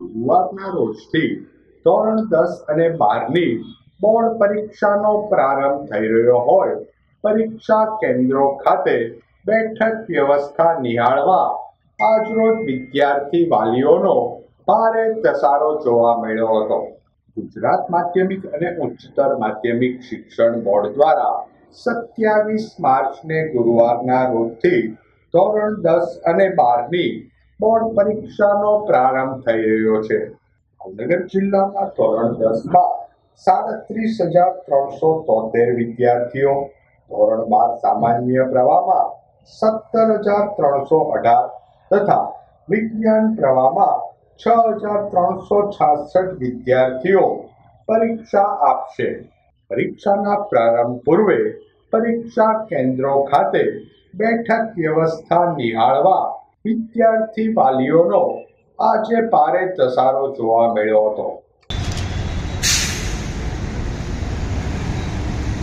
ગુરુવારના રોજથી ધોરણ દસ અને બારની બોર્ડ પરીક્ષાનો પ્રારંભ થઈ રહ્યો હોય. પરીક્ષા કેન્દ્રો ખાતે બેઠક વ્યવસ્થા નિહાળવા આજરોજ વિદ્યાર્થી વાલીઓનો ભારે ધસારો જોવા મળ્યો હતો. ગુજરાત માધ્યમિક અને ઉચ્ચતર માધ્યમિક શિક્ષણ બોર્ડ દ્વારા સત્યાવીસ માર્ચને ગુરુવારના રોજથી ધોરણ દસ અને બારની બોર્ડ પરીક્ષાનો પ્રારંભ થઈ રહ્યો છે. ભાવનગર જિલ્લામાં ધોરણ દસમાં સાડત્રીસ હજાર ત્રણસો તોતેર વિદ્યાર્થીઓ, ધોરણ બાર સામાન્ય પ્રવાહમાં સત્તર હજાર ત્રણસો અઢાર તથા વિજ્ઞાન પ્રવાહમાં છ હજાર ત્રણસો છાસઠ વિદ્યાર્થીઓ પરીક્ષા આપશે. પરીક્ષાના પ્રારંભ પૂર્વે પરીક્ષા કેન્દ્રો ખાતે બેઠક વ્યવસ્થા નિહાળવા વિદ્યાર્થી વાલીઓનો આજે ભારે ધસારો જોવા મળ્યો હતો.